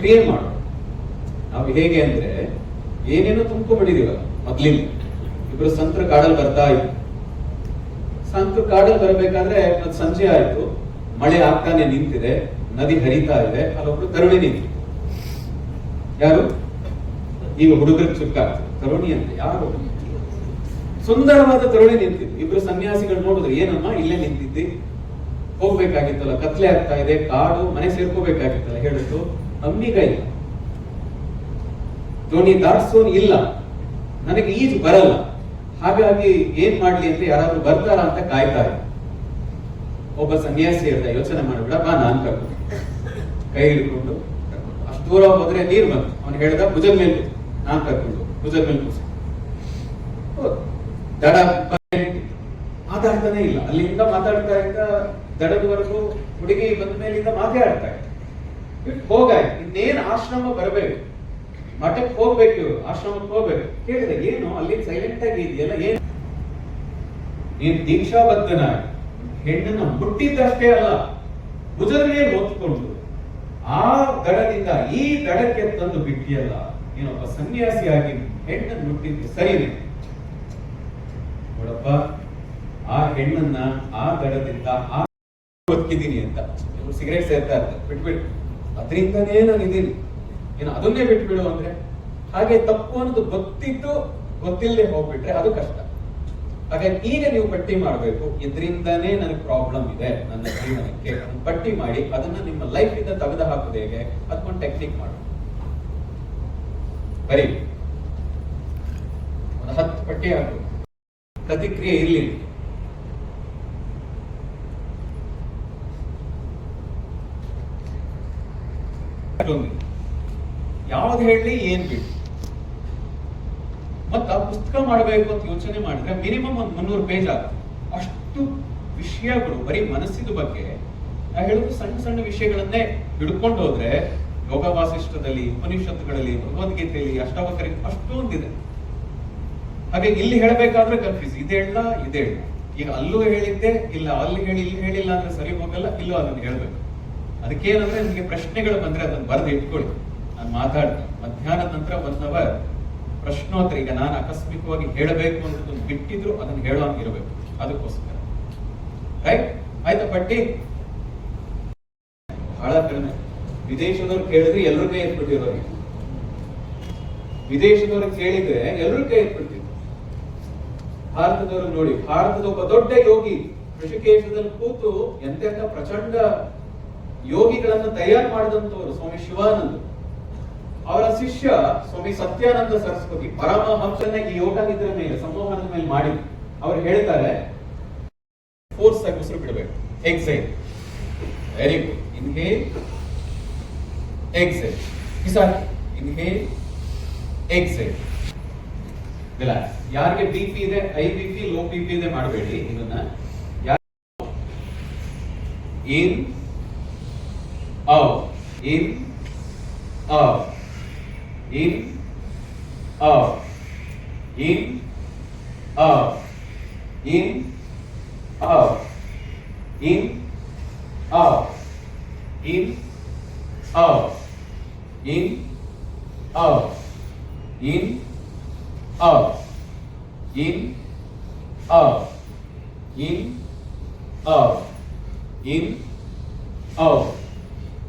ಕ್ರಿಯೆ ಮಾಡು. ನಾವು ಹೇಗೆ ಅಂದ್ರೆ ಏನೇನೋ ತುಂಬ್ಕೊಂಡ್ಬಿಟ್ಟಿದೀವಲ್ಲ, ಮೊದ್ಲಿಂದ. ಇಬ್ರು ಸಂತರ ಕಾಡಲ್ಲಿ ಬರ್ತಾ ಇದ್ರು ಸಂತರ ಕಾಡಲ್ಲಿ ಬರಬೇಕಾದ್ರೆ ಮತ್ ಸಂಜೆ ಆಯ್ತು. ಮಳೆ ಆಗ್ತಾನೆ ನಿಂತಿದೆ, ನದಿ ಹರಿತಾ ಇದೆ, ಅಲ್ಲೊಬ್ರು ತರುಣಿ ನಿಂತಿತ್ತು ಯಾರು? ಈಗ ಹುಡುಗರಿಗೆ ಚುಕ್ಕ ತರುಣಿ ಅಂತ ಯಾರು? ಸುಂದರವಾದ ತರುಣಿ ನಿಂತಿದ್ದು ಇಬ್ರು ಸನ್ಯಾಸಿಗಳು ನೋಡಿದ್ರು, ಏನಮ್ಮ ಇಲ್ಲೇ ನಿಂತಿದ್ದಿ? ಹೋಗ್ಬೇಕಾಗಿತ್ತಲ್ಲ, ಕತ್ಲೆ ಆಗ್ತಾ ಇದೆ, ಕಾಡು, ಮನೆ ಸೇರ್ಕೋಬೇಕಾಗಿತ್ತಲ್ಲ ಹೇಳಿದ್ರು ಅಮ್ಮಿಗ ಇಲ್ಲ ಧೋನಿ ದಾಟ್ಸೋನ್ ಇಲ್ಲ. ನನಗೆ ಈಜು ಬರಲ್ಲ. ಹಾಗಾಗಿ ಏನ್ ಮಾಡ್ಲಿ ಅಂತ ಯಾರಾದ್ರೂ ಬರ್ತಾರ ಅಂತ ಕಾಯ್ತಾರೆ. ಇದ್ದೆ ಒಬ್ಬ ಸನ್ಯಾಸಿ ಹೇಳ್ದ ಯೋಚನೆ ಮಾಡಬೇಡ, ಬಾ, ನಾನ್ ಕರ್ಕೊಂಡು ಕೈ ಹಿಡ್ಕೊಂಡು ಅಷ್ಟು ದೂರ ಹೋದ್ರೆ ನೀರ್ ಬಂತು. ಅವನು ಹೇಳ್ದ, ಭುಜದ ಮೇಲೆ. ನಾನ್ ಕರ್ಕೊಂಡು ಭುಜದ ಮೇಲೆ ಕೂಸ ದಡ. ಮಾತಾಡ್ತಾನೆ ಇಲ್ಲ. ಅಲ್ಲಿಂದ ಮಾತಾಡ್ತಾ ಇದ್ದ ದಡದವರೆಗೂ ಹುಡುಗಿ ಬಂದ ಮೇಲಿಂದ ಮಾತಾಡ್ತಾ ಇದ್ದ. ಬಿಟ್ಟು ಹೋಗಾಯ್ತು. ಇನ್ನೇನು ಆಶ್ರಮ ಬರಬೇಕು? ಮಠಕ್ಕೆ ಹೋಗ್ಬೇಕು ಆಶ್ರಮಕ್ಕೆ ಹೋಗ್ಬೇಕು. ಕೇಳಿದೆ, ಏನು? ಅಲ್ಲಿ ಸೈಲೆಂಟ್ ಆಗಿ ಇದೆಯಲ್ಲ, ಏನು? ನೀನ್ ದೀಕ್ಷಾಬದ್ಧನ ಹೆಣ್ಣನ್ನ ಮುಟ್ಟಿದ್ದಷ್ಟೇ ಅಲ್ಲ ಭುಜದ ಮೇಲೆ ಆ ದಡದಿಂದ ಈ ದಡಕ್ಕೆ ತಂದು ಬಿಟ್ಟಿಯಲ್ಲ ನೀನೊಬ್ಬ ಸನ್ಯಾಸಿಯಾಗಿ ಹೆಣ್ಣನ್ನು ಮುಟ್ಟಿದ್ದು, ಸರಿನೇ? ನೋಡಪ್ಪ, ಆ ಹೆಣ್ಣನ್ನ ಆ ದಡದಿಂದ ಆ ಬದುಕಿದ್ದೀನಿ ಅಂತ. ಸಿಗರೇಟ್ ಸೇರ್ತಾ ಇರ್ತಾರೆ ಬಿಟ್ಬಿಟ್ಟು ಅದರಿಂದನೇ ನಾನು ಇದ್ದೀನಿ ಏನು ಅದನ್ನೇ ಬಿಟ್ಬಿಡು ಅಂದ್ರೆ ಹಾಗೆ ತಪ್ಪು ಅನ್ನೋದು ಗೊತ್ತಿದ್ದು ಗೊತ್ತಿಲ್ಲದೆ ಹೋಗ್ಬಿಟ್ರೆ ಅದು ಕಷ್ಟ. ಹಾಗೆ ಈಗ ನೀವು ಪಟ್ಟಿ ಮಾಡಬೇಕು. ಇದರಿಂದನೇ ನನಗೆ ಪ್ರಾಬ್ಲಮ್ ಇದೆ. ನನ್ನ ಜೀವನಕ್ಕೆ ಪಟ್ಟಿ ಮಾಡಿ, ಅದನ್ನ ನಿಮ್ಮ ಲೈಫ್ ಇಂದ ತೆಗೆದು ಹಾಕೋದು ಹೇಗೆ? ಅದಕ್ಕೊಂದು ಟೆಕ್ನಿಕ್ ಮಾಡಿ. ಬರೀ ಒಂದು ಹತ್ತು ಪಟ್ಟಿ ಹಾಕು. ಪ್ರತಿಕ್ರಿಯೆ ಇರ್ಲಿ ಯಾವ್ದು ಹೇಳಿ ಏನ್ ಬಿಟ್ಟು ಮತ್ತ ಪುಸ್ತಕ ಮಾಡಬೇಕು ಅಂತ ಯೋಚನೆ ಮಾಡಿದ್ರೆ ಮಿನಿಮಮ್ ಒಂದು ಮುನ್ನೂರು ಪೇಜ್ ಆಗುತ್ತೆ. ಅಷ್ಟು ವಿಷಯಗಳು, ಬರೀ ಮನಸ್ಸಿನ ಬಗ್ಗೆ ನಾ ಹೇಳುದು ಸಣ್ಣ ಸಣ್ಣ ವಿಷಯಗಳನ್ನೇ ಹಿಡ್ಕೊಂಡು ಹೋದ್ರೆ ಯೋಗ ವಾಸಿಷ್ಠದಲ್ಲಿ ಉಪನಿಷತ್ತುಗಳಲ್ಲಿ, ಭಗವದ್ಗೀತೆಯಲ್ಲಿ, ಅಷ್ಟಾವಕರಿ ಅಷ್ಟೊಂದಿದೆ. ಹಾಗೆ ಇಲ್ಲಿ ಹೇಳಬೇಕಾದ್ರೆ ಕನ್ಫ್ಯೂಸ್ ಇದೆ ಹೇಳ ಈಗ ಅಲ್ಲೂ ಹೇಳಿದ್ದೆ, ಇಲ್ಲ ಅಲ್ಲಿ ಹೇಳಿ, ಇಲ್ಲಿ ಹೇಳಿಲ್ಲ ಅಂದ್ರೆ ಸರಿ ಹೋಗಲ್ಲ, ಇಲ್ಲೂ ಅದನ್ನು ಹೇಳ್ಬೇಕು. ಅದಕ್ಕೇನಂದ್ರೆ ನಿಮಗೆ ಪ್ರಶ್ನೆಗಳು ಬಂದ್ರೆ ಅದನ್ನ ಬರೆದು ಇಟ್ಕೊಳ್ಳಿ. ನಾನು ಮಾತಾಡ್ತೀನಿ. ಮಧ್ಯಾಹ್ನದ ನಂತರ ಒನ್ ಅವರ್ ಪ್ರಶ್ನೋತ್ತರ. ಈಗ ನಾನು ಆಕಸ್ಮಿಕವಾಗಿ ಹೇಳಬೇಕು ಅಂತ ಬಿಟ್ಟಿದ್ರು ಅದನ್ನ ಹೇಳೋ ಅದಕ್ಕೋಸ್ಕರ. ರೈಟ್ ಆಯ್ತಾ ಪಟ್ಟಿ? ಬಹಳ ಕಡಿಮೆ. ವಿದೇಶದವ್ರು ಕೇಳಿದ್ರೆ ಎಲ್ಲರೂ ಕೈ ಎತ್ಬಿಟ್ಟಿರೋರಿಗೆ ವಿದೇಶದವ್ರು ಕೇಳಿದ್ರೆ ಎಲ್ಲರೂ ಕೈ ಎತ್ಬಿಡ್ತಿದ್ರು. ಭಾರತದವರು ನೋಡಿ, ಭಾರತದ ಒಬ್ಬ ದೊಡ್ಡ ಯೋಗಿ ಋಷಿಕೇಶದಲ್ಲಿ ಕೂತು ಎಂತೆಂತ ಪ್ರಚಂಡ ಯೋಗಿಗಳನ್ನ ತಯಾರು ಮಾಡಿದಂತವರು ಸ್ವಾಮಿ ಶಿವಾನಂದ. ಅವರ ಶಿಷ್ಯ ಸ್ವಾಮಿ ಸತ್ಯಾನಂದ ಸರಸ್ವತಿ ಪರಮಹಂಸನ ಈ ಯೋಗ ನಿದ್ರೆ ಮೇಲೆ, ಸಂವಹನದ ಮೇಲೆ ಮಾಡಿ ಅವ್ರು ಹೇಳ್ತಾರೆ ಫೋರ್ಸ್ ಆಗಿ ಉಸಿರು ಬಿಡಬೇಕು. Exhale very good inhale exhale ಕಿಸಾಕಿ inhale exhale relax ಯಾರಿಗೆ ಬಿ ಪಿ ಇದೆ high B P low B P ಇದೆ ಮಾಡಬೇಡಿ. ಇದನ್ನ ಯಾರು ಇನ್ of in of in of in of in of in of in of in of in of in of in of in of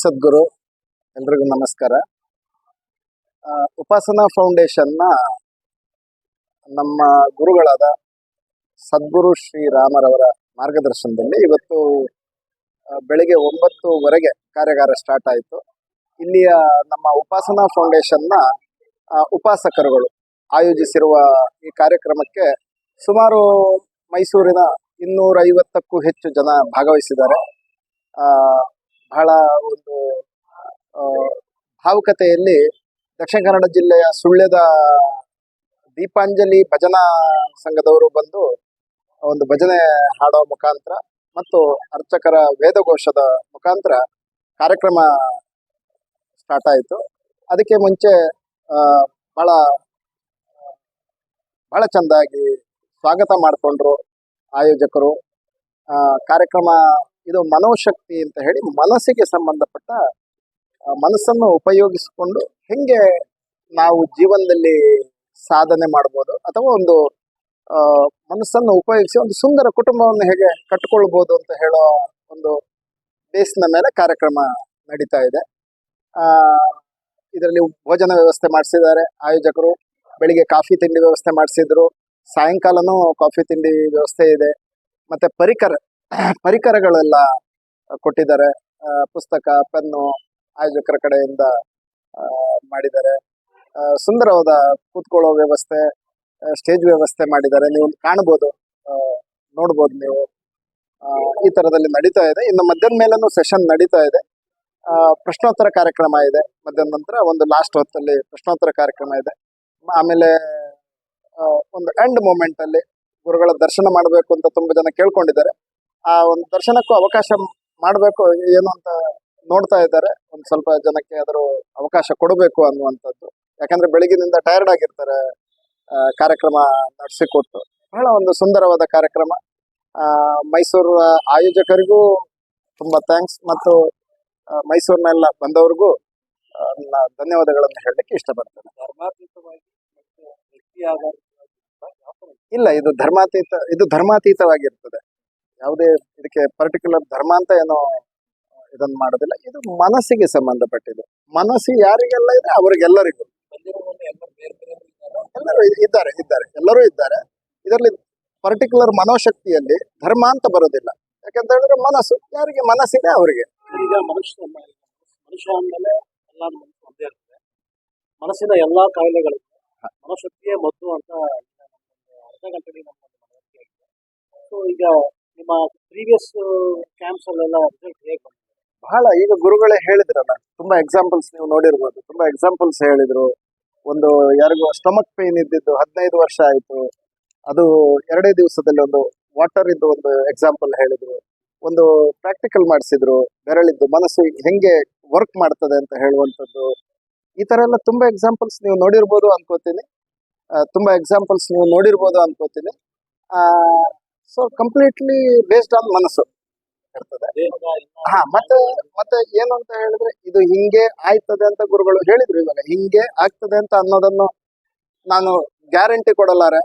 ಸದ್ಗುರು, ಎಲ್ರಿಗೂ ನಮಸ್ಕಾರ. ಉಪಾಸನಾ ಫೌಂಡೇಶನ್ನ ನಮ್ಮ ಗುರುಗಳಾದ ಸದ್ಗುರು ಶ್ರೀರಾಮರವರ ಮಾರ್ಗದರ್ಶನದಲ್ಲಿ ಇವತ್ತು ಬೆಳಿಗ್ಗೆ ಒಂಬತ್ತುವರೆಗೆ ಕಾರ್ಯಾಗಾರ ಸ್ಟಾರ್ಟ್ ಆಯಿತು. ಇಲ್ಲಿಯ ನಮ್ಮ ಉಪಾಸನಾ ಫೌಂಡೇಶನ್ನ ಉಪಾಸಕರುಗಳು ಆಯೋಜಿಸಿರುವ ಈ ಕಾರ್ಯಕ್ರಮಕ್ಕೆ ಸುಮಾರು ಮೈಸೂರಿನ ಇನ್ನೂರೈವತ್ತಕ್ಕೂ ಹೆಚ್ಚು ಜನ ಭಾಗವಹಿಸಿದ್ದಾರೆ. ಬಹಳ ಒಂದು ಭಾವುಕತೆಯಲ್ಲಿ ದಕ್ಷಿಣ ಕನ್ನಡ ಜಿಲ್ಲೆಯ ಸುಳ್ಯದ ದೀಪಾಂಜಲಿ ಭಜನಾ ಸಂಘದವರು ಬಂದು ಒಂದು ಭಜನೆ ಹಾಡೋ ಮುಖಾಂತರ ಮತ್ತು ಅರ್ಚಕರ ವೇದಘೋಷದ ಮುಖಾಂತರ ಕಾರ್ಯಕ್ರಮ ಸ್ಟಾರ್ಟ್ ಆಯಿತು. ಅದಕ್ಕೆ ಮುಂಚೆ ಬಹಳ ಬಹಳ ಚೆಂದಾಗಿ ಸ್ವಾಗತ ಮಾಡಿಕೊಂಡ್ರು ಆಯೋಜಕರು. ಕಾರ್ಯಕ್ರಮ ಇದು ಮನೋಶಕ್ತಿ ಅಂತ ಹೇಳಿ ಮನಸ್ಸಿಗೆ ಸಂಬಂಧಪಟ್ಟ ಮನಸ್ಸನ್ನು ಉಪಯೋಗಿಸಿಕೊಂಡು ಹೆಂಗೆ ನಾವು ಜೀವನದಲ್ಲಿ ಸಾಧನೆ ಮಾಡ್ಬೋದು ಅಥವಾ ಒಂದು ಮನಸ್ಸನ್ನು ಉಪಯೋಗಿಸಿ ಒಂದು ಸುಂದರ ಕುಟುಂಬವನ್ನು ಹೇಗೆ ಕಟ್ಟಿಕೊಳ್ಬೋದು ಅಂತ ಹೇಳೋ ಒಂದು ಬೇಸ್ನ ಮೇಲೆ ಕಾರ್ಯಕ್ರಮ ನಡೀತಾ ಇದೆ. ಇದರಲ್ಲಿ ಭೋಜನ ವ್ಯವಸ್ಥೆ ಮಾಡಿಸಿದ್ದಾರೆ. ಆಯೋಜಕರು ಬೆಳಿಗ್ಗೆ ಕಾಫಿ ತಿಂಡಿ ವ್ಯವಸ್ಥೆ ಮಾಡಿಸಿದ್ರು. ಸಾಯಂಕಾಲನೂ ಕಾಫಿ ತಿಂಡಿ ವ್ಯವಸ್ಥೆ ಇದೆ. ಮತ್ತೆ ಪರಿಕರ ಪರಿಕರಗಳೆಲ್ಲ ಕೊಟ್ಟಿದ್ದಾರೆ. ಪುಸ್ತಕ, ಪೆನ್ನು ಆಯೋಜಕರ ಕಡೆಯಿಂದ ಮಾಡಿದ್ದಾರೆ. ಸುಂದರವಾದ ಕೂತ್ಕೊಳ್ಳೋ ವ್ಯವಸ್ಥೆ ಸ್ಟೇಜ್ ವ್ಯವಸ್ಥೆ ಮಾಡಿದ್ದಾರೆ. ನೀವು ಕಾಣ್ಬೋದು. ನೋಡ್ಬೋದು ನೀವು. ಈ ತರದಲ್ಲಿ ನಡೀತಾ ಇದೆ. ಇನ್ನು ಮಧ್ಯಾಹ್ನ ಮೇಲೂ ಸೆಷನ್ ನಡೀತಾ ಇದೆ. ಪ್ರಶ್ನೋತ್ತರ ಕಾರ್ಯಕ್ರಮ ಇದೆ. ಮಧ್ಯಾಹ್ನ ನಂತರ ಒಂದು ಲಾಸ್ಟ್ ಹೊತ್ತಲ್ಲಿ ಪ್ರಶ್ನೋತ್ತರ ಕಾರ್ಯಕ್ರಮ ಇದೆ. ಆಮೇಲೆ ಒಂದು ಎಂಡ್ ಮೂಮೆಂಟ್ ಅಲ್ಲಿ ಗುರುಗಳ ದರ್ಶನ ಮಾಡಬೇಕು ಅಂತ ತುಂಬಾ ಜನ ಕೇಳ್ಕೊಂಡಿದ್ದಾರೆ. ಆ ಒಂದು ದರ್ಶನಕ್ಕೂ ಅವಕಾಶ ಮಾಡಬೇಕು ಏನು ಅಂತ ನೋಡ್ತಾ ಇದ್ದಾರೆ. ಒಂದು ಸ್ವಲ್ಪ ಜನಕ್ಕೆ ಅದರ ಅವಕಾಶ ಕೊಡಬೇಕು ಅನ್ನುವಂಥದ್ದು. ಯಾಕಂದ್ರೆ ಬೆಳಗಿನಿಂದ ಟಯರ್ಡ್ ಆಗಿರ್ತಾರೆ ಕಾರ್ಯಕ್ರಮ ಕಾರ್ಯಕ್ರಮ ನಡೆಸಿಕೊಟ್ಟು ಬಹಳ ಒಂದು ಸುಂದರವಾದ ಕಾರ್ಯಕ್ರಮ. ಮೈಸೂರು ಆಯೋಜಕರಿಗೂ ತುಂಬಾ ಥ್ಯಾಂಕ್ಸ್ ಮತ್ತು ಮೈಸೂರಿನೆಲ್ಲ ಬಂದವ್ರಿಗೂ ಧನ್ಯವಾದಗಳನ್ನು ಹೇಳಲಿಕ್ಕೆ ಇಷ್ಟಪಡ್ತೇನೆ. ಇಲ್ಲ ಇದು ಧರ್ಮಾತೀತ ಇದು ಧರ್ಮಾತೀತವಾಗಿರ್ತದೆ. ಯಾವುದೇ ಇದಕ್ಕೆ ಪರ್ಟಿಕ್ಯುಲರ್ ಧರ್ಮ ಅಂತ ಏನೋ ಇದನ್ನ ಮಾಡೋದಿಲ್ಲ. ಇದು ಮನಸ್ಸಿಗೆ ಸಂಬಂಧಪಟ್ಟಿದೆ. ಮನಸ್ಸು ಯಾರಿಗೆಲ್ಲ ಇದೆ ಅವರಿಗೆಲ್ಲರಿಗೂ. ಎಲ್ಲರೂ ಇದ್ದಾರೆ ಇದ್ದಾರೆ. ಎಲ್ಲರೂ ಇದ್ದಾರೆ. ಇದರಲ್ಲಿ ಪರ್ಟಿಕ್ಯುಲರ್ ಮನೋಶಕ್ತಿಯಲ್ಲಿ ಧರ್ಮ ಅಂತ ಬರೋದಿಲ್ಲ. ಯಾಕಂತ ಹೇಳಿದ್ರೆ ಮನಸ್ಸು ಯಾರಿಗೆ ಮನಸ್ಸಿದೆ ಅವರಿಗೆ. ಈಗ ಮನುಷ್ಯ ಮನುಷ್ಯ ಅಂದಮೇಲೆ ಎಲ್ಲ ಮನಸ್ಸು ಒಂದೇ ಇರ್ತದೆ ಮನಸ್ಸಿನ ಎಲ್ಲಾ ಕಾಯಿಲೆಗಳಿಗೂ ಮನೋಶಕ್ತಿಯೇ ಮದ್ದು ಅಂತ ಅರ್ಧ ಗಂಟೆಗೆ ನಮ್ಮ ಮನವರಿಕೆ ಆಗಿದೆ. ಸೊ ಈಗ ನಿಮ್ಮ ಪ್ರೀವಿಯಸ್ ಕ್ಯಾಂಪ್ಸ್ ಅಲ್ಲೆಲ್ಲ ರಿಸಲ್ಟ್ ಹೇಗೆ ಬಹಳ, ಈಗ ಗುರುಗಳೇ ಹೇಳಿದ್ರಲ್ಲ, ತುಂಬಾ ಎಕ್ಸಾಂಪಲ್ಸ್ ನೀವು ನೋಡಿರ್ಬೋದು. ತುಂಬಾ ಎಕ್ಸಾಂಪಲ್ಸ್ ಹೇಳಿದ್ರು. ಒಂದು, ಯಾರಿಗೂ ಸ್ಟಮಕ್ ಪೇನ್ ಇದ್ದಿದ್ದು ಹದಿನೈದು ವರ್ಷ ಆಯ್ತು. ಅದು ಎರಡೇ ದಿವಸದಲ್ಲಿ ಒಂದು ವಾಟರ್ ಇದ್ದು ಒಂದು ಎಕ್ಸಾಂಪಲ್ ಹೇಳಿದ್ರು. ಒಂದು ಪ್ರಾಕ್ಟಿಕಲ್ ಮಾಡಿಸಿದ್ರು. ಬೆರಳಿದ್ದು ಮನಸ್ಸು ಹೆಂಗೆ ವರ್ಕ್ ಮಾಡ್ತದೆ ಅಂತ ಹೇಳುವಂಥದ್ದು. ಈ ತರ ಎಲ್ಲ ತುಂಬಾ ಎಕ್ಸಾಂಪಲ್ಸ್ ನೀವು ನೋಡಿರ್ಬೋದು ಅನ್ಕೋತೀನಿ. ತುಂಬಾ ಎಕ್ಸಾಂಪಲ್ಸ್ ನೀವು ನೋಡಿರ್ಬೋದು ಅನ್ಕೋತೀನಿ. ಸೊ ಕಂಪ್ಲೀಟ್ಲಿ ಬೇಸ್ಡ್ ಆನ್ ಮನಸ್ಸು. ಇರ್ತದೆ. ಹಾ, ಮತ್ತೆ ಮತ್ತೆ ಏನು ಅಂತ ಹೇಳಿದ್ರೆ, ಇದು ಹಿಂಗೆ ಆಯ್ತದೆ ಅಂತ ಗುರುಗಳು ಹೇಳಿದ್ರು ಇವಾಗ. ಹಿಂಗೆ ಆಗ್ತದೆ ಅಂತ ಅನ್ನೋದನ್ನು ನಾನು ಗ್ಯಾರಂಟಿ ಕೊಡಲಾರೆ.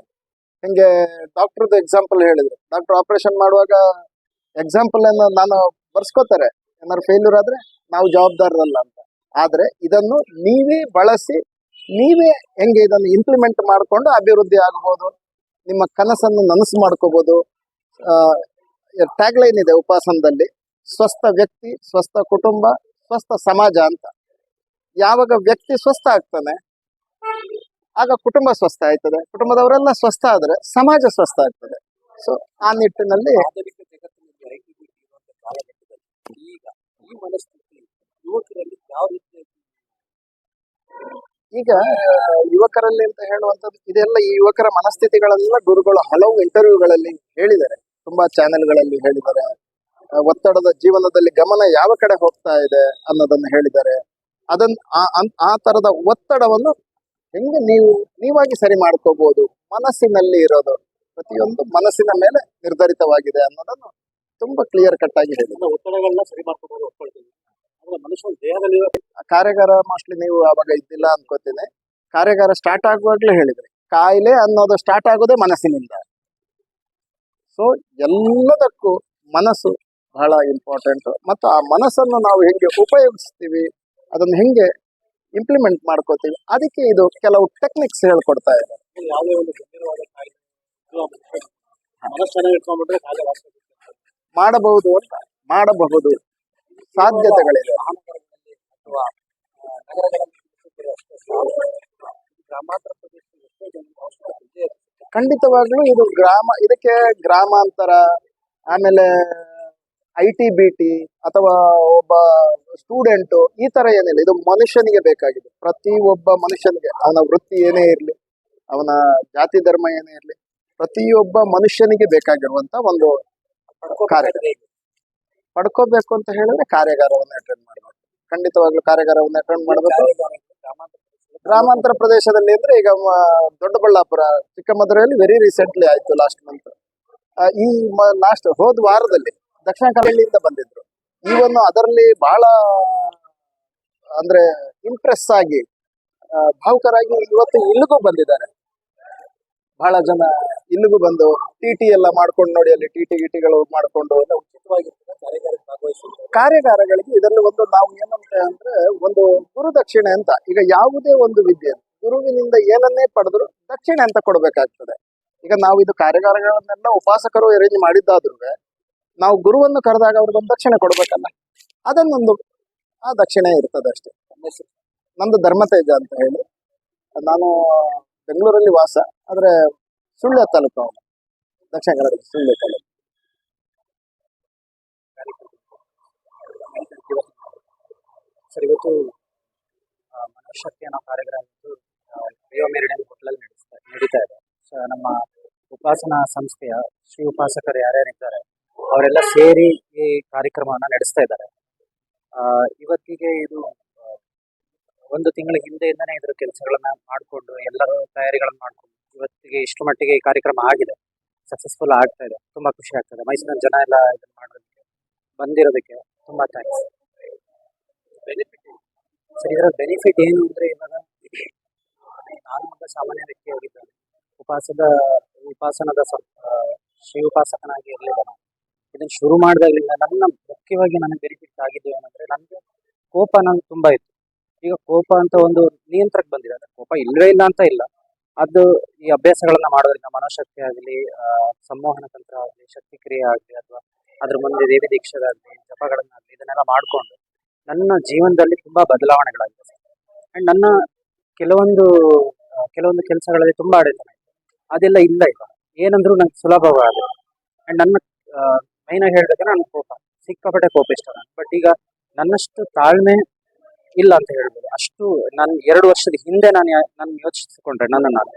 ಹಿಂಗೆ ಡಾಕ್ಟರ್ ಎಕ್ಸಾಂಪಲ್ ಹೇಳಿದ್ರು. ಡಾಕ್ಟರ್ ಆಪರೇಷನ್ ಮಾಡುವಾಗ ಎಕ್ಸಾಂಪಲ್ ಅನ್ನ ನಾನು ಬರ್ಸ್ಕೋತಾರೆ. ಏನಾದ್ರು ಫೇಲ್ಯೂರ್ ಆದ್ರೆ ನಾವು ಜವಾಬ್ದಾರರಲ್ಲ ಅಂತ. ಆದ್ರೆ ಇದನ್ನು ನೀವೇ ಬಳಸಿ, ನೀವೇ ಹೆಂಗೆ ಇದನ್ನು ಇಂಪ್ಲಿಮೆಂಟ್ ಮಾಡಿಕೊಂಡು ಅಭಿವೃದ್ಧಿ ಆಗಬಹುದು ನಿಮ್ಮ ಕನಸನ್ನು ನನಸು ಮಾಡ್ಕೋಬಹುದು ಟ್ಯಾಗ್ ಲೈನ್ ಇದೆ ಉಪಾಸನದಲ್ಲಿ. ಸ್ವಸ್ಥ ವ್ಯಕ್ತಿ ಸ್ವಸ್ಥ ಕುಟುಂಬ ಸ್ವಸ್ಥ ಸಮಾಜ ಅಂತ. ಯಾವಾಗ ವ್ಯಕ್ತಿ ಸ್ವಸ್ಥ ಆಗ್ತಾನೆ ಆಗ ಕುಟುಂಬ ಸ್ವಸ್ಥ ಆಯ್ತದೆ. ಕುಟುಂಬದವರೆಲ್ಲ ಸ್ವಸ್ಥ ಆದ್ರೆ ಸಮಾಜ ಸ್ವಸ್ಥ ಆಗ್ತದೆ. ಸೊ ಆ ನಿಟ್ಟಿನಲ್ಲಿ ಈಗ ಯುವಕರಲ್ಲಿ ಯಾವ ರೀತಿ ಈಗ ಯುವಕರಲ್ಲಿ ಅಂತ ಹೇಳುವಂಥದ್ದು ಇದೆಲ್ಲ ಈ ಯುವಕರ ಮನಸ್ಥಿತಿಗಳೆಲ್ಲ ಗುರುಗಳು ಹಲವು ಇಂಟರ್ವ್ಯೂಗಳಲ್ಲಿ ಹೇಳಿದ್ದಾರೆ. ತುಂಬಾ ಚಾನೆಲ್ಗಳಲ್ಲಿ ಹೇಳಿದ್ದಾರೆ. ಒತ್ತಡದ ಜೀವನದಲ್ಲಿ ಗಮನ ಯಾವ ಕಡೆ ಹೋಗ್ತಾ ಇದೆ ಅನ್ನೋದನ್ನ ಹೇಳಿದ್ದಾರೆ. ಅದನ್ ಆ- ತರದ ಒತ್ತಡವನ್ನು ಹೆಂಗೆ ನೀವು ನೀವಾಗಿ ಸರಿ ಮಾಡ್ಕೋಬಹುದು ಮನಸ್ಸಿನಲ್ಲಿ ಇರೋದು ಪ್ರತಿಯೊಂದು ಮನಸ್ಸಿನ ಮೇಲೆ ನಿರ್ಧರಿತವಾಗಿದೆ ಅನ್ನೋದನ್ನು ತುಂಬಾ ಕ್ಲಿಯರ್ ಕಟ್ ಆಗಿ ಹೇಳಿದ್ರು ಒತ್ತಡಗಳನ್ನ ಸರಿ ಮಾಡ್ಕೋಬಹುದು ಒಪ್ಕೊಳ್ತೀವಿ ದೇಹದಲ್ಲಿ ಕಾರ್ಯಾಗಾರ ಮೋಸ್ಟ್ಲಿ ನೀವು ಅವಾಗ ಇದ್ದಿಲ್ಲ ಅನ್ಕೋತೀನಿ. ಕಾರ್ಯಾಗಾರ ಸ್ಟಾರ್ಟ್ ಆಗುವಾಗ್ಲೇ ಹೇಳಿದ್ರಿ ಕಾಯಿಲೆ ಅನ್ನೋದು ಸ್ಟಾರ್ಟ್ ಆಗೋದೇ ಮನಸ್ಸಿನಿಂದ. ಸೊ ಎಲ್ಲದಕ್ಕೂ ಮನಸ್ಸು ಬಹಳ ಇಂಪಾರ್ಟೆಂಟ್ ಮತ್ತು ಆ ಮನಸ್ಸನ್ನು ನಾವು ಹೆಂಗೆ ಉಪಯೋಗಿಸ್ತೀವಿ ಅದನ್ನು ಹೆಂಗೆ ಇಂಪ್ಲಿಮೆಂಟ್ ಮಾಡ್ಕೋತೀವಿ ಅದಕ್ಕೆ ಇದು ಕೆಲವು ಟೆಕ್ನಿಕ್ಸ್ ಹೇಳ್ಕೊಡ್ತಾ ಇದೆ. ಮಾಡಬಹುದು ಅಂತ ಮಾಡಬಹುದು. ಸಾಧ್ಯತೆಗಳಿದೆ. ಗ್ರಾಮಾಂತರ ಪ್ರದೇಶದಲ್ಲಿ ಖಂಡಿತವಾಗ್ಲೂ ಇದು ಗ್ರಾಮ, ಇದಕ್ಕೆ ಗ್ರಾಮಾಂತರ, ಆಮೇಲೆ ಐ ಟಿ ಬಿ ಟಿ ಅಥವಾ ಒಬ್ಬ ಸ್ಟೂಡೆಂಟು ಈ ತರ ಏನಿಲ್ಲ. ಇದು ಮನುಷ್ಯನಿಗೆ ಬೇಕಾಗಿದೆ. ಪ್ರತಿ ಒಬ್ಬ ಮನುಷ್ಯನಿಗೆ. ಅವನ ವೃತ್ತಿ ಏನೇ ಇರಲಿ, ಅವನ ಜಾತಿ, ಧರ್ಮ ಏನೇ ಇರಲಿ, ಪ್ರತಿಯೊಬ್ಬ ಮನುಷ್ಯನಿಗೆ ಬೇಕಾಗಿರುವಂತ ಒಂದು ಕಾರ್ಯ ಪಡ್ಕೋಬೇಕು ಅಂತ ಹೇಳಿದ್ರೆ ಕಾರ್ಯಾಗಾರವನ್ನು ಅಟೆಂಡ್ ಮಾಡಬೇಕು. ಖಂಡಿತವಾಗ್ಲೂ ಕಾರ್ಯಾಗಾರವನ್ನು ಅಟೆಂಡ್ ಮಾಡಬೇಕು. ಗ್ರಾಮಾಂತರ ಪ್ರದೇಶದಲ್ಲಿ ಅಂದ್ರೆ ಈಗ ದೊಡ್ಡಬಳ್ಳಾಪುರ ಚಿಕ್ಕಮದುರೆಯಲ್ಲಿ ವೆರಿ ರೀಸೆಂಟ್ಲಿ ಆಯ್ತು ಲಾಸ್ಟ್ ಮಂತ್ ಈ ಲಾಸ್ಟ್ ಹೋದ ವಾರದಲ್ಲಿ ದಕ್ಷಿಣ ಕನ್ನಡಿಯಿಂದ ಬಂದಿದ್ರು. ಈವನ್ನು ಅದರಲ್ಲಿ ಬಹಳ, ಅಂದ್ರೆ ಇಂಪ್ರೆಸ್ ಆಗಿ ಭಾವುಕರಾಗಿ ಇವತ್ತು ಇಲ್ಲಿಗೂ ಬಂದಿದ್ದಾರೆ. ಬಹಳ ಜನ ಇಲ್ಲಿಗೂ ಬಂದು ಟಿ ಟಿ ಎಲ್ಲ ಮಾಡ್ಕೊಂಡು ನೋಡಿ, ಅಲ್ಲಿ ಟಿ ಟಿ ಗಿಟಿಗಳು ಮಾಡ್ಕೊಂಡು ಕಾರ್ಯಾಗಾರಗಳಿಗೆ ಇದರಲ್ಲಿ ಒಂದು ನಾವು ಏನಂತ ಅಂದ್ರೆ ಒಂದು ಗುರು ದಕ್ಷಿಣೆ ಅಂತ, ಈಗ ಯಾವುದೇ ಒಂದು ವಿದ್ಯೆ ಗುರುವಿನಿಂದ ಏನನ್ನೇ ಪಡೆದ್ರು ದಕ್ಷಿಣೆ ಅಂತ ಕೊಡಬೇಕಾಗ್ತದೆ. ಈಗ ನಾವು ಇದು ಕಾರ್ಯಾಗಾರಗಳನ್ನೆಲ್ಲ ಉಪಾಸಕರು ಅರೇಂಜ್ ಮಾಡಿದ್ದಾದ್ರೂ ನಾವು ಗುರುವನ್ನು ಕರೆದಾಗ ಅವ್ರಿಗೊಂದು ದಕ್ಷಿಣೆ ಕೊಡ್ಬೇಕಲ್ಲ, ಅದನ್ನೊಂದು ಆ ದಕ್ಷಿಣೆ ಇರ್ತದೆ ಅಷ್ಟೇ ನಂದು ಧರ್ಮತೇಜ ಅಂತ ಹೇಳಿ. ನಾನು ಬೆಂಗಳೂರಲ್ಲಿ ವಾಸ ಆದ್ರೆ ಸುಳ್ಯ ತಾಲೂಕು ಅವನು. ದಕ್ಷಿಣ ಕನ್ನಡ ಸುಳ್ಳ ತಾಲೂಕು. ಸರ್ ಇವತ್ತು ಮನಃಶಕ್ತಿ ಅನ್ನೋ ಕಾರ್ಯಕ್ರಮ ರಿಯೋ ಮೆರಿಡಿಯನ್ ಹೋಟ್ಲಲ್ಲಿ ನಡೆಸ್ತಾ ನಡೀತಾ ಇದೆ. ಸೊ ನಮ್ಮ ಉಪಾಸನಾ ಸಂಸ್ಥೆಯ ಶ್ರೀ ಉಪಾಸಕರು ಯಾರ್ಯಾರಿದ್ದಾರೆ ಅವರೆಲ್ಲ ಸೇರಿ ಈ ಕಾರ್ಯಕ್ರಮವನ್ನು ನಡೆಸ್ತಾ ಇದ್ದಾರೆ. ಆ, ಇವತ್ತಿಗೆ ಇದು ಒಂದು ತಿಂಗಳ ಹಿಂದೆಯಿಂದನೇ ಇದ್ರ ಕೆಲಸಗಳನ್ನ ಮಾಡಿಕೊಂಡು, ಎಲ್ಲರೂ ತಯಾರಿಗಳನ್ನು ಮಾಡಿಕೊಂಡು, ಇವತ್ತಿಗೆ ಇಷ್ಟು ಮಟ್ಟಿಗೆ ಈ ಕಾರ್ಯಕ್ರಮ ಆಗಿದೆ. ಸಕ್ಸಸ್ಫುಲ್ ಆಗ್ತಾ ಇದೆ. ತುಂಬಾ ಖುಷಿ ಆಗ್ತದೆ. ಮೈಸೂರಿನ ಜನ ಎಲ್ಲ ಇದನ್ನ ಮಾಡೋದಕ್ಕೆ, ಬಂದಿರೋದಕ್ಕೆ ತುಂಬಾ ಥ್ಯಾಂಕ್ಸ್ ಬೆನಿಫಿಟ್ ಸರ್ ಇದರ ಬೆನಿಫಿಟ್ ಏನು ಅಂದ್ರೆ ಇವಾಗ ನಾನು ಒಬ್ಬ ಸಾಮಾನ್ಯ ವ್ಯಕ್ತಿ ಉಪಾಸದ, ಉಪಾಸನದ ಶ್ರೀ ಉಪಾಸಕನಾಗಿ ಇರಲಿಲ್ಲ ನಾನು. ಇದನ್ನು ಶುರು ಮಾಡಿದಾಗಲಿಂದ ನನ್ನ ಮುಖ್ಯವಾಗಿ ನನಗೆ ಬೆನಿಫಿಟ್ ಆಗಿದ್ದು ಏನಂದ್ರೆ ನನಗೆ ಕೋಪ ನಂಗೆ ತುಂಬಾ ಇತ್ತು. ಈಗ ಕೋಪ ಅಂತ ಒಂದು ನಿಯಂತ್ರಕ್ಕೆ ಬಂದಿದೆ. ಅದು ಕೋಪ ಇಲ್ಲವೇ ಇಲ್ಲ ಅಂತ ಇಲ್ಲ. ಅದು ಈ ಅಭ್ಯಾಸಗಳನ್ನ ಮಾಡೋದ್ರಿಂದ ಮನೋಶಕ್ತಿ ಆಗಲಿ ಸಂಮೋಹನ ತಂತ್ರ ಆಗಲಿ ಶಕ್ತಿ ಕ್ರಿಯೆ ಆಗಲಿ, ಅಥವಾ ಅದ್ರ ಮುಂದೆ ದೇವಿ ದೀಕ್ಷೆಗಾಗಲಿ, ಜಪಗಳನ್ನಾಗಲಿ, ಇದನ್ನೆಲ್ಲ ಮಾಡಿಕೊಂಡು ನನ್ನ ಜೀವನದಲ್ಲಿ ತುಂಬಾ ಬದಲಾವಣೆಗಳಾಗಿದೆ ಅಂಡ್ ನನ್ನ ಕೆಲವೊಂದು ಕೆಲವೊಂದು ಕೆಲಸಗಳಲ್ಲಿ ತುಂಬಾ ಅಡೆತನ ಅದೆಲ್ಲ ಇಲ್ಲ ಈಗ. ಏನಂದ್ರು ನಂಗೆ ಸುಲಭವಾಗಿದೆ ಅಂಡ್ ನನ್ನ ಮೈನಾಗಿ ಹೇಳ್ಬೇಕಂದ್ರೆ ನಾನು ನನ್ನ ಕೋಪ. ಸಿಕ್ಕಾಪಟ್ಟೆ ಕೋಪ ಇಷ್ಟ ನಾನು. ಬಟ್ ಈಗ ನನ್ನಷ್ಟು ತಾಳ್ಮೆ ಇಲ್ಲ ಅಂತ ಹೇಳ್ಬೋದು. ಅಷ್ಟು ನಾನು ಎರಡು ವರ್ಷದ ಹಿಂದೆ ನಾನು ನಾನು ಯೋಚಿಸಿಕೊಂಡ್ರೆ ನನ್ನ ನಾನು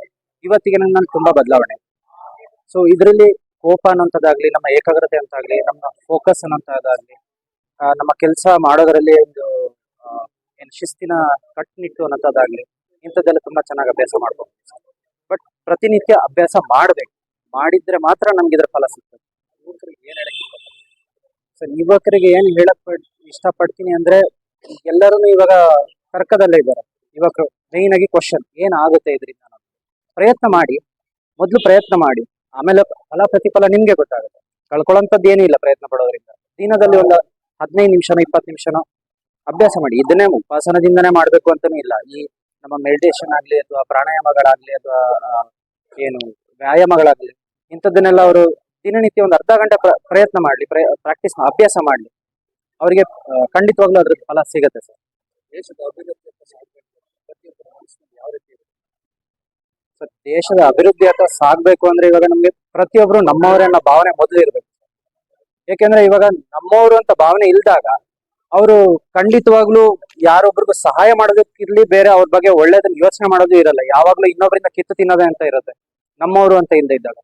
ಇವತ್ತಿಗೆ ನನ್ನ ನಾನು ತುಂಬಾ ಬದಲಾವಣೆ. ಸೊ ಇದರಲ್ಲಿ ಕೋಪ ಅನ್ನೋಂಥದ್ದಾಗ್ಲಿ ನಮ್ಮ ಏಕಾಗ್ರತೆ ಅಂತಾಗ್ಲಿ, ನಮ್ಮ ಫೋಕಸ್ ಅನ್ನೋಂಥದ್ದಾಗ್ಲಿ ನಮ್ಮ ಕೆಲಸ ಮಾಡೋದರಲ್ಲಿ ಒಂದು ಏನು ಶಿಸ್ತಿನ ಕಟ್ಟುನಿಟ್ಟು ಅನ್ನೋಂಥದ್ದಾಗ್ಲಿ ಇಂಥದ್ದೆಲ್ಲ ತುಂಬಾ ಚೆನ್ನಾಗಿ ಅಭ್ಯಾಸ ಮಾಡ್ಬೋದು. ಬಟ್ ಪ್ರತಿನಿತ್ಯ ಅಭ್ಯಾಸ ಮಾಡಬೇಕು. ಮಾಡಿದ್ರೆ ಮಾತ್ರ ನಮ್ಗೆ ಇದರ ಫಲ ಸಿಗ್ತದೆ. ಯುವಕರಿಗೆ ಏನ್ ಹೇಳಕ್ ಸೊ ಯುವಕರಿಗೆ ಏನು ಹೇಳಕ್ ಪಡ್- ಇಷ್ಟಪಡ್ತೀನಿ ಅಂದ್ರೆ ಎಲ್ಲರೂ ಇವಾಗ ತರ್ಕದಲ್ಲೇ ಇದ್ದಾರೆ. ಯುವಕರು ಮೇನ್ ಆಗಿ ಕ್ವಶನ್ ಏನಾಗುತ್ತೆ ಇದರಿಂದ. ಪ್ರಯತ್ನ ಮಾಡಿ, ಮೊದಲು ಪ್ರಯತ್ನ ಮಾಡಿ, ಆಮೇಲೆ ಫಲ ಪ್ರತಿಫಲ ನಿಮ್ಗೆ ಗೊತ್ತಾಗುತ್ತೆ. ಕಳ್ಕೊಳ್ಳೋಂಥದ್ದು ಏನೂ ಇಲ್ಲ ಪ್ರಯತ್ನ ಪಡೋದ್ರಿಂದ. ದಿನದಲ್ಲಿ ಒಂದು ಹದಿನೈದು ನಿಮಿಷನೋ, ಇಪ್ಪತ್ತು ನಿಮಿಷನೋ ಅಭ್ಯಾಸ ಮಾಡಿ. ಇದನ್ನೇ ಉಪಾಸನದಿಂದನೇ ಮಾಡಬೇಕು ಅಂತಾನೂ ಇಲ್ಲ. ಈ ನಮ್ಮ ಮೆಡಿಟೇಷನ್ ಆಗಲಿ ಅಥವಾ ಪ್ರಾಣಾಯಾಮಗಳಾಗಲಿ ಅಥವಾ ಏನು ವ್ಯಾಯಾಮಗಳಾಗಲಿ ಇಂಥದ್ದನ್ನೆಲ್ಲ ಅವರು ದಿನನಿತ್ಯ ಒಂದು ಅರ್ಧ ಗಂಟೆ ಪ್ರ- ಪ್ರಯತ್ನ ಮಾಡಲಿ ಪ್ರಾಕ್ಟೀಸ್ ಅಭ್ಯಾಸ ಮಾಡಲಿ. ಅವರಿಗೆ ಖಂಡಿತವಾಗ್ಲೂ ಅದ್ರ ಫಲ ಸಿಗುತ್ತೆ ಸರ್. ದೇಶದ ಅಭಿವೃದ್ಧಿ ಸರ್ ದೇಶದ ಅಭಿವೃದ್ಧಿ ಅಂತ ಸಾಗಬೇಕು ಅಂದ್ರೆ ಇವಾಗ ನಮ್ಗೆ ಪ್ರತಿಯೊಬ್ರು ನಮ್ಮವರೇ ಅನ್ನೋ ಭಾವನೆ ಮೊದಲು ಇರ್ಬೇಕು. ಯಾಕೆಂದ್ರೆ ಇವಾಗ ನಮ್ಮವರು ಅಂತ ಭಾವನೆ ಇಲ್ದಾಗ ಅವರು ಖಂಡಿತವಾಗ್ಲೂ ಯಾರೊಬ್ರಿಗೂ ಸಹಾಯ ಮಾಡೋದಕ್ಕಿರ್ಲಿ ಬೇರೆ ಅವ್ರ ಬಗ್ಗೆ ಒಳ್ಳೇದನ್ನ ಯೋಚನೆ ಮಾಡೋದು ಇರಲ್ಲ. ಯಾವಾಗ್ಲೂ ಇನ್ನೊಬ್ಬರಿಂದ ಕಿತ್ತು ತಿನ್ನೋದೇ ಅಂತ ಇರುತ್ತೆ. ನಮ್ಮವರು ಅಂತ ಹಿಂದೆ ಇದ್ದಾಗ.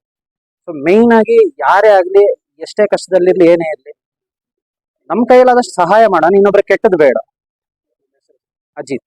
ಸೊ ಮೇಯ್ನ್ ಆಗಿ ಯಾರೇ ಆಗ್ಲಿ ಎಷ್ಟೇ ಕಷ್ಟದಲ್ಲಿರ್ಲಿ ಏನೇ ಇರ್ಲಿ ನಮ್ ಕೈಯಲ್ಲಾದಷ್ಟು ಸಹಾಯ ಮಾಡೋಣ ಇನ್ನೊಬ್ರಿಗೆ ಕೆಟ್ಟದ್ದು ಬೇಡ. ಅಜಿತ್.